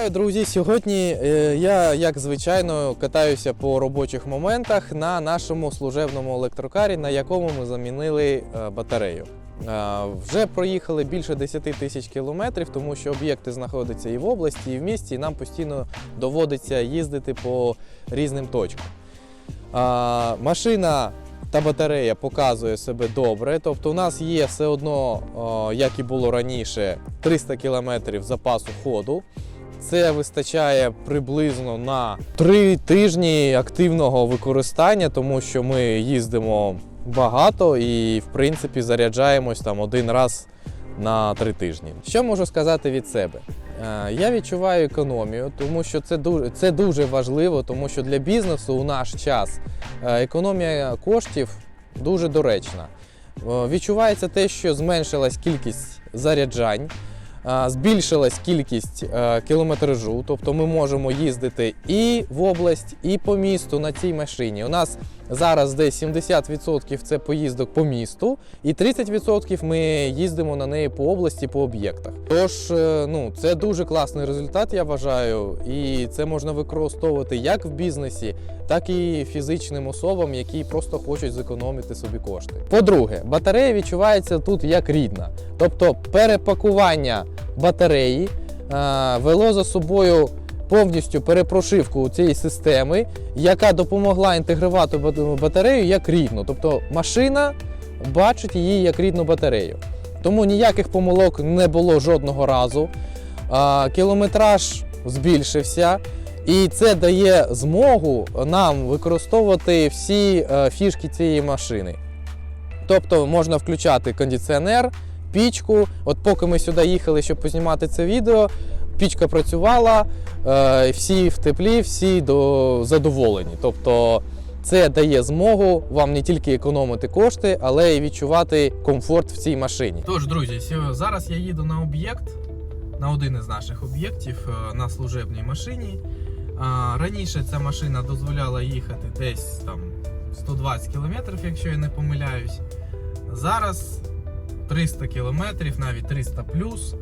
Вітаю, друзі! Сьогодні е, я, як звичайно, катаюся по робочих моментах на нашому служебному електрокарі, на якому ми замінили е, батарею. Е, Вже проїхали більше 10 тисяч кілометрів, тому що об'єкти знаходяться і в області, і в місті, і нам постійно доводиться їздити по різним точкам. Машина та батарея показує себе добре. Тобто, у нас є все одно, як і було раніше, 300 км запасу ходу. Це вистачає приблизно на 3 тижні активного використання, тому що ми їздимо багато і, в принципі, заряджаємось там один раз на 3 тижні. Що можу сказати від себе? Е, Я відчуваю економію, тому що це дуже, це дуже важливо, тому що для бізнесу у наш час е, економія коштів дуже доречна. Е, Відчувається те, що зменшилась кількість заряджань, збільшилась кількість е, кілометражу, тобто ми можемо їздити і в область, і по місту на цій машині. У нас зараз десь 70% це поїздок по місту, і 30% ми їздимо на неї по області, по об'єктах. Тож, е, ну, це дуже класний результат, я вважаю, і це можна використовувати як в бізнесі, так і фізичним особам, які просто хочуть зекономити собі кошти. По-друге, батарея відчувається тут як рідна, тобто перепакування батареї е, вело за собою повністю перепрошивку цієї системи, яка допомогла інтегрувати батарею як рідну. Тобто машина бачить її як рідну батарею. Тому ніяких помилок не було жодного разу. Кілометраж збільшився, і це дає змогу нам використовувати всі е, фішки цієї машини. Тобто можна включати кондиціонер, пічку. От поки ми сюди їхали, щоб познімати це відео, пічка працювала, е, всі в теплі, всі до, задоволені. Тобто це дає змогу вам не тільки економити кошти, але й відчувати комфорт в цій машині. Тож, друзі, зараз я їду на об'єкт, на один із наших об'єктів е, на служебній машині. Раніше ця машина дозволяла їхати десь там 120 км, якщо я не помиляюсь. Зараз 300 км, навіть 300 плюс.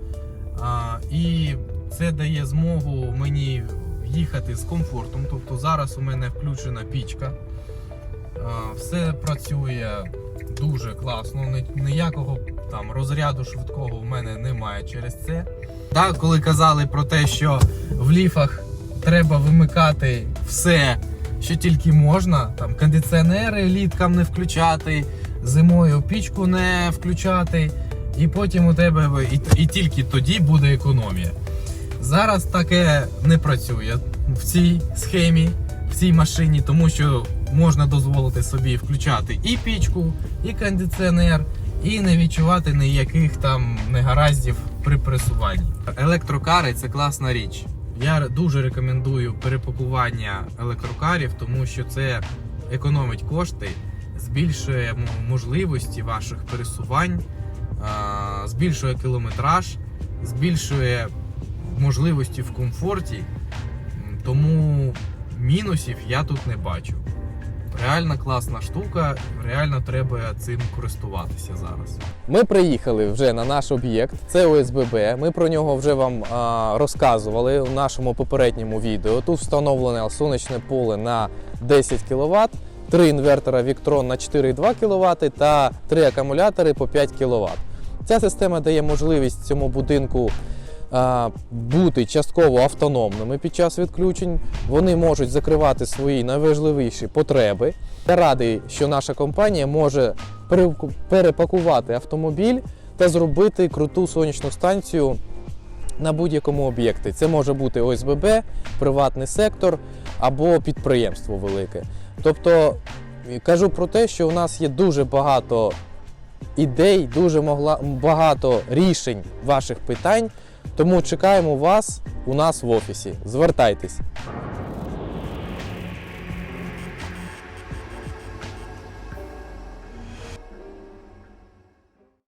І це дає змогу мені їхати з комфортом. Тобто зараз у мене включена пічка. Все працює дуже класно. Ніякого там розряду швидкого в мене немає через це. Так, коли казали про те, що в ліфах треба вимикати все, що тільки можна, там кондиціонери літкам не включати, зимою пічку не включати, і потім у тебе і, і тільки тоді буде економія. Зараз таке не працює в цій схемі, в цій машині, тому що можна дозволити собі включати і пічку, і кондиціонер, і не відчувати ніяких там негараздів при пересуванні. Електрокари це класна річ. Я дуже рекомендую перепакування електрокарів, тому що це економить кошти, збільшує можливості ваших пересувань, збільшує кілометраж, збільшує можливості в комфорті. Тому мінусів я тут не бачу. Реально класна штука, реально треба цим користуватися зараз. Ми приїхали вже на наш об'єкт. Це ОСББ. Ми про нього вже вам а, розказували у нашому попередньому відео. Тут встановлене сонячне поле на 10 кВт, три інвертора Victron на 4,2 кВт та три акумулятори по 5 кВт. Ця система дає можливість цьому будинку а, бути частково автономними під час відключень. Вони можуть закривати свої найважливіші потреби. Я радий, що наша компанія може перепакувати автомобіль та зробити круту сонячну станцію на будь-якому об'єкті. Це може бути ОСББ, приватний сектор або підприємство велике. Тобто кажу про те, що у нас є дуже багато ідей, дуже могла, багато рішень ваших питань. Тому чекаємо вас у нас в офісі. Звертайтесь.